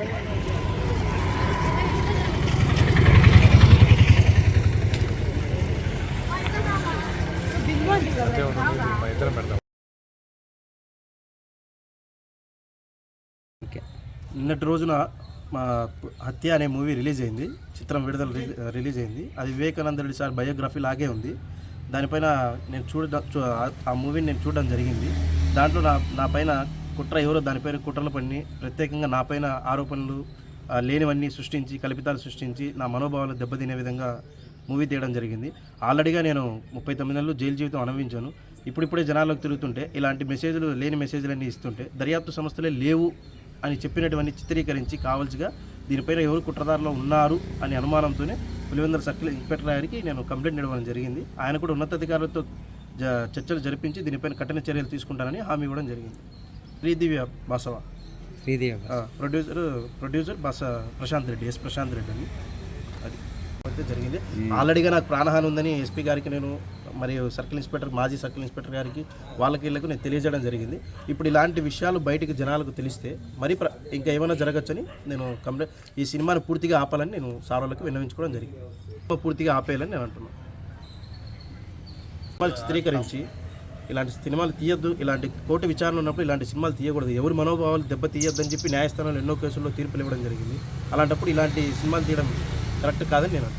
నిన్నటి రోజున మా హత్య అనే మూవీ రిలీజ్ అయింది. చిత్రం విడుదల రిలీజ్ అయింది. అది వివేకానంద రెడ్డి సార్ బయోగ్రఫీ లాగే ఉంది. దానిపైన నేను చూడ చూ- ఆ మూవీని నేను చూడడం జరిగింది. దాంట్లో నా నా పైన కుట్ర ఎవరో దానిపైన కుట్రలు పడి ప్రత్యేకంగా నా పైన ఆరోపణలు లేనివన్నీ సృష్టించి కల్పితాలు సృష్టించి నా మనోభావాలు దెబ్బతినే విధంగా మూవీ తీయడం జరిగింది. ఆల్రెడీగా నేను ముప్పై తొమ్మిది నెలలు జైలు జీవితం అనుభవించాను. ఇప్పుడిప్పుడే జనాల్లోకి తిరుగుతుంటే ఇలాంటి మెసేజ్లు లేని మెసేజ్లన్నీ ఇస్తుంటే దర్యాప్తు సంస్థలే లేవు అని చెప్పినటువంటి చిత్రీకరించి కావాల్సిగా దీనిపైన ఎవరు కుట్రదారులో ఉన్నారు అనే అనుమానంతోనే పులివెందుల సర్కిల్ ఇన్స్పెక్టర్ గారికి నేను కంప్లైంట్ ఇవ్వడం జరిగింది. ఆయన కూడా ఉన్నతాధికారులతో జ చర్చలు జరిపించి దీనిపైన కఠిన చర్యలు తీసుకుంటానని హామీ ఇవ్వడం జరిగింది. శ్రీదివ్య బాసవ. శ్రీదేవి ఆ, ప్రొడ్యూసర్ ప్రొడ్యూసర్ బాస ప్రశాంత్ రెడ్డి ఎస్ ప్రశాంత్ రెడ్డి అని అది అయితే జరిగింది. ఆల్రెడీగా నాకు ప్రాణహాని ఉందని ఎస్పీ గారికి నేను మరియు సర్కిల్ ఇన్స్పెక్టర్ మాజీ సర్కిల్ ఇన్స్పెక్టర్ గారికి వాళ్ళకి వీళ్ళకు నేను తెలియజేయడం జరిగింది. ఇప్పుడు ఇలాంటి విషయాలు బయటికి జనాలకు తెలిస్తే మరి ప్ర- ఇంకా ఏమైనా జరగచ్చని నేను కంప్లైంట్ ఈ సినిమాని పూర్తిగా ఆపాలని నేను సార్ వాళ్ళకి విన్నవించుకోవడం జరిగింది. పూర్తిగా ఆపేయాలని నేను అంటున్నాను చిత్రీకరించి ఇలాంటి సినిమాలు తీయొద్దు ఇలాంటి కోర్టు విచారణ ఉన్నప్పుడు ఇలాంటి సినిమాలు తీయకూడదు. ఎవరి మనోభావాలు దెబ్బ తీయొద్దని చెప్పి న్యాయస్థానంలో ఎన్నో కేసుల్లో తీర్పులు ఇవ్వడం జరిగింది. అలాంటప్పుడు ఇలాంటి సినిమాలు తీయడం కరెక్ట్ కాదని నేను